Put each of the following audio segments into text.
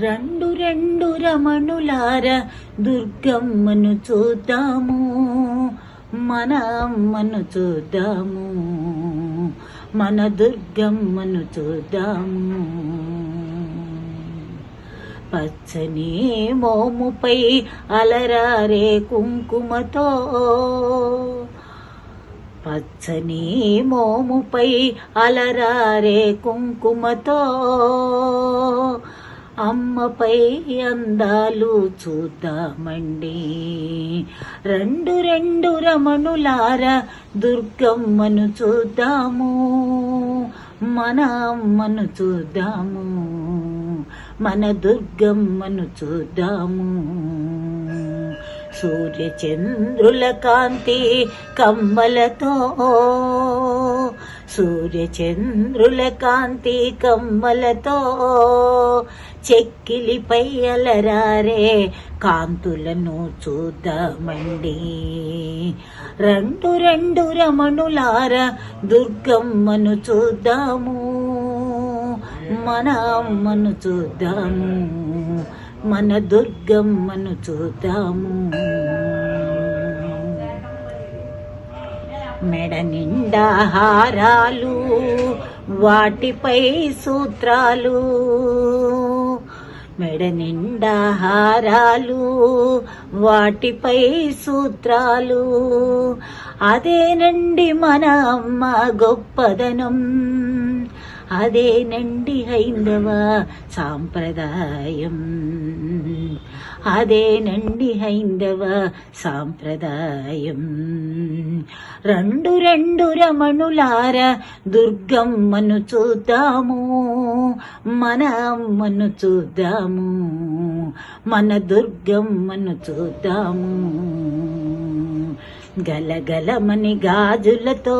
రెండు రెండు రమణులార దుర్గమ్మను చూద్దాము మన అమ్మను చూద్దాము మన దుర్గమ్మను చూద్దాము. పచ్చని మోముపై అలరారే కుంకుమతో పచ్చని మోముపై అలరారే కుంకుమతో అమ్మపై అందాలు చూద్దామండి. రెండు రెండు రమణులార దుర్గమ్మను చూద్దాము మన అమ్మను చూద్దాము మన దుర్గమ్మను చూద్దాము. సూర్యచంద్రుల కాంతి కమ్మలతో సూర్యచంద్రుల కాంతి కమ్మలతో చెక్కిలిపై అలరారే కాంతులను చూద్దామండి. రెండు రెండు రమణులార దుర్గమ్మను చూద్దాము. మన అమ్మను చూద్దాము. మన దుర్గమ్మను చూద్దాము. మెడ నిండా హారాలు వాటిపై సూత్రాలు. మెడ నిండా హారాలు వాటిపై సూత్రాలు. అదేనండి మన అమ్మ గొప్పదనం. అదేనండి హైందవ సాంప్రదాయం. అదేనండి హైందవ సాంప్రదాయం. రెండు రెండు రమణులార దుర్గమ్మను చూద్దాము మన అమ్మను చూద్దాము మన దుర్గమ్మను చూద్దాము. గలగలమని గాజులతో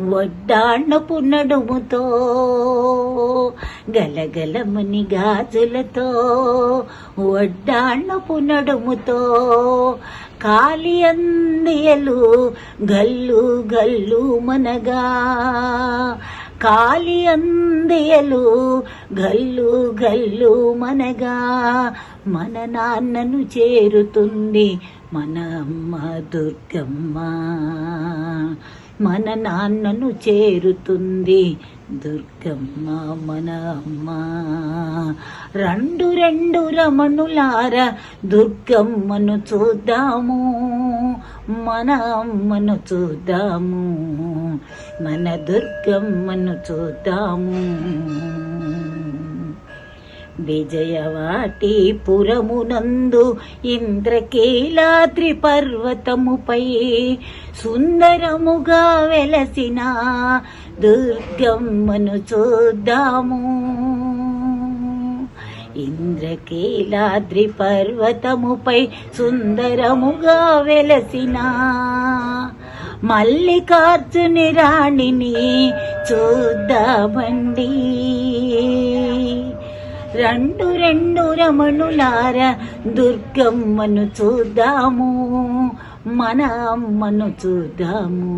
వడ్డాణపు నడుముతో. గలగలమని గాజులతో వడ్డాణపు నడుముతో. కాలి అందియలు గల్లు గల్లు మనగా కాలి అందియలు గల్లు గల్లు మనగా మన నాన్నను చేరుతుంది మన అమ్మ దుర్గమ్మ. మన నాన్నను చేరుతుంది. దుర్గమ్మ మన అమ్మ రెండు రెండు రమణులార దుర్గమ్మను చూద్దాము. మన అమ్మను చూద్దాము. మన దుర్గమ్మను చూద్దాము. విజయవాటి పురమునందు ఇంద్రకీలాద్రి పర్వతముపై సుందరముగా వెలసిన దుర్గమ్మను చూద్దాము. ఇంద్రకీలాద్రి పర్వతముపై సుందరముగా వెలసిన మల్లికార్జుని రాణిని చూద్దామండి. రెండు రెండు రమణులార దుర్గమ్మను చూద్దాము మన అమ్మను చూద్దాము.